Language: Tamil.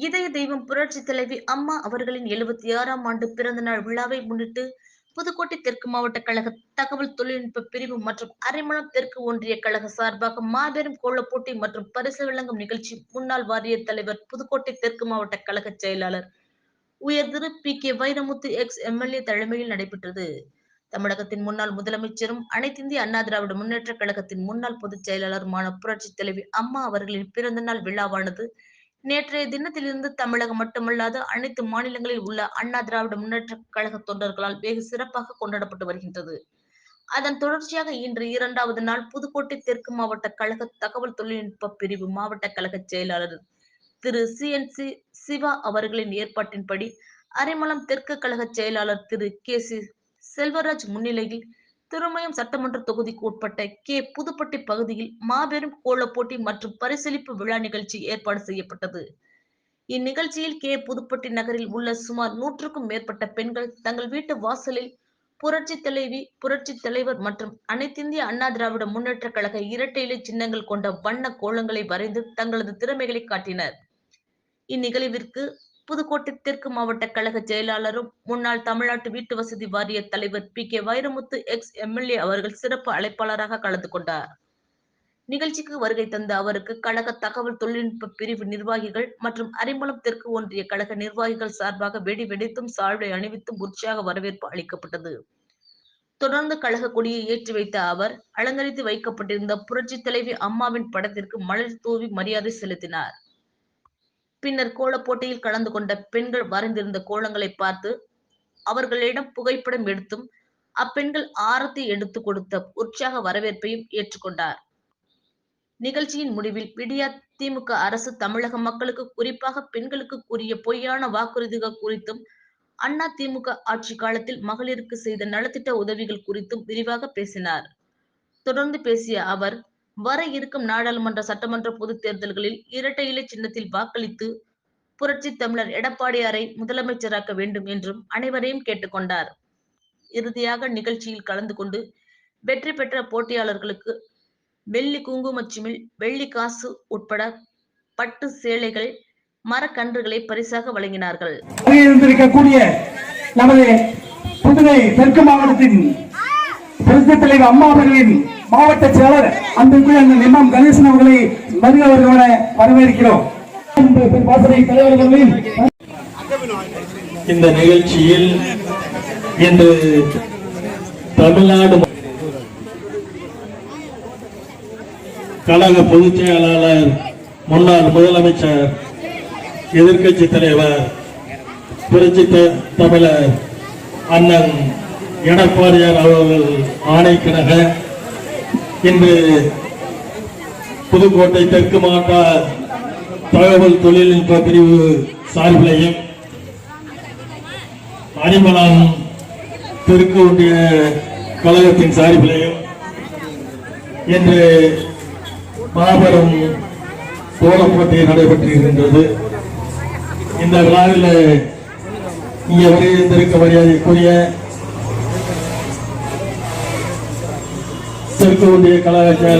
இதய தெய்வம் புரட்சி தலைவி அம்மா அவர்களின் எழுபத்தி ஆறாம் ஆண்டு பிறந்த நாள் விழாவை முன்னிட்டு புதுக்கோட்டை தெற்கு மாவட்ட கழக தகவல் தொழில்நுட்ப பிரிவு மற்றும் அரைமணம் தெற்கு ஒன்றிய கழக சார்பாக மாபெரும் கோலப்போட்டி மற்றும் பரிசு வழங்கும் நிகழ்ச்சி முன்னாள் வாரிய தலைவர் புதுக்கோட்டை தெற்கு மாவட்ட கழக செயலாளர் உயர் திரு P K Vairamuthu ex MLA தலைமையில் நடைபெற்றது. தமிழகத்தின் முன்னாள் முதலமைச்சரும் அனைத்திந்திய அண்ணா திராவிட முன்னேற்ற கழகத்தின் முன்னாள் பொதுச் செயலாளருமான புரட்சி தலைவி அம்மா அவர்களின் பிறந்த நாள் விழாவானது நேற்றைய தினத்திலிருந்து தமிழகம் மட்டுமல்லாது அனைத்து மாநிலங்களில் உள்ள அண்ணா திராவிட முன்னேற்ற கழக தொண்டர்களால் வெகு சிறப்பாக கொண்டாடப்பட்டு வருகின்றது. அதன் தொடர்ச்சியாக இன்று இரண்டாவது நாள் புதுக்கோட்டை தெற்கு மாவட்ட கழக தகவல் தொழில்நுட்ப பிரிவு மாவட்ட கழக செயலாளர் திரு சி என் சி சிவா அவர்களின் ஏற்பாட்டின்படி அரைமலம் தெற்கு கழக செயலாளர் திரு கே சி செல்வராஜ் முன்னிலையில் திருமயம் சட்டமன்ற தொகுதிக்கு உட்பட்ட கே. புதுப்பட்டி பகுதியில் மாபெரும் கோலப் போட்டி மற்றும் பரிசளிப்பு விழா நிகழ்ச்சி ஏற்பாடு செய்யப்பட்டது. இந்நிகழ்ச்சியில் கே. புதுப்பட்டி நகரில் உள்ள சுமார் நூற்றுக்கும் மேற்பட்ட பெண்கள் தங்கள் வீட்டு வாசலில் புரட்சி தலைவி புரட்சி தலைவர் மற்றும் அனைத்திந்திய அண்ணா திராவிட முன்னேற்ற கழக இரட்டை இலை சின்னங்கள் கொண்ட வண்ண கோலங்களை வரைந்து தங்களது திறமைகளை காட்டினர். இந்நிகழ்விற்கு புதுக்கோட்டை தெற்கு மாவட்ட கழக செயலாளரும் முன்னாள் தமிழ்நாட்டு வீட்டு வசதி வாரிய தலைவர் P. K. Vairamuthu ex MLA அவர்கள் சிறப்பு அழைப்பாளராக கலந்து கொண்டார். நிகழ்ச்சிக்கு வருகை தந்த அவருக்கு கழக தகவல் தொழில்நுட்ப பிரிவு நிர்வாகிகள் மற்றும் அரிமளம் தெற்கு ஒன்றிய கழக நிர்வாகிகள் சார்பாக வெடி வெடித்தும் சால்வை அணிவித்தும் உற்சாக வரவேற்பு அளிக்கப்பட்டது. தொடர்ந்து கழக கொடியை ஏற்றி வைத்த அவர் அலங்கரித்து வைக்கப்பட்டிருந்த புரட்சி தலைவி அம்மாவின் படத்திற்கு மலர் தூவி மரியாதை செலுத்தினார். பின்னர் கோலப் போட்டியில் கலந்து கொண்ட பெண்கள் வரைந்திருந்த கோலங்களை பார்த்து அவர்களிடம் புகைப்படம் எடுத்தும் அப்பெண்கள் ஆரத்தி எடுத்து கொடுத்த உற்சாக வரவேற்பையும் ஏற்றுக்கொண்டார். நிகழ்ச்சியின் முடிவில் விடியா திமுக அரசு தமிழக மக்களுக்கு குறிப்பாக பெண்களுக்கு கூறிய பொய்யான வாக்குறுதிகள் குறித்தும் அண்ணா திமுக ஆட்சி காலத்தில் மகளிருக்கு செய்த நலத்திட்ட உதவிகள் குறித்தும் விரிவாக பேசினார். தொடர்ந்து பேசிய அவர் வர இருக்கும் நாடாளுமன்ற சட்டமன்ற பொதுத் தேர்தல்களில் இரட்டை இலை சின்னத்தில் வாக்களித்து புரட்சி தமிழர் எடப்பாடியாரை முதலமைச்சராக்க வேண்டும் என்றும் அனைவரையும் கேட்டுக்கொண்டார். இறுதியாக நிகழ்ச்சியில் கலந்து கொண்டு வெற்றி பெற்ற போட்டியாளர்களுக்கு வெள்ளி குங்குமச்சிமில் வெள்ளி காசு உட்பட பட்டு சேலைகள் மரக்கன்றுகளை பரிசாக வழங்கினார்கள். இருந்திருக்கக்கூடிய நமது புதுவை தெற்கு மாவட்டத்தின் தலைவர் அம்மா அவர்களின் மாவட்ட செயலர் அன்பிற்குரிய அந்த நிம்மாம் கணேசன் அவர்களை வருக வருவன வரவேற்கிறோம். இந்த நிகழ்ச்சியில் இன்று தமிழ்நாடு கழக பொதுச் செயலாளர் முன்னாள் முதலமைச்சர் எதிர்க்கட்சி தலைவர் புரட்சி தமிழர் அண்ணன் எடப்பாடியார் அவர்கள் ஆணைக்கிணக இன்று புதுக்கோட்டை தெற்கு மாவட்ட தகவல் தொழில்நுட்ப பிரிவு சார்பிலையும் அரிமளம் தெற்கு ஒன்றிய கழகத்தின் சார்பிலையும் இன்று மாபெரும் கோலப்போட்டி நடைபெற்றிருக்கின்றது. இந்த விழாவில் இங்கே வருகின்றிருக்க மரியாதைக்குரிய தெற்கு ஒன்றிய கழக செயலாளர்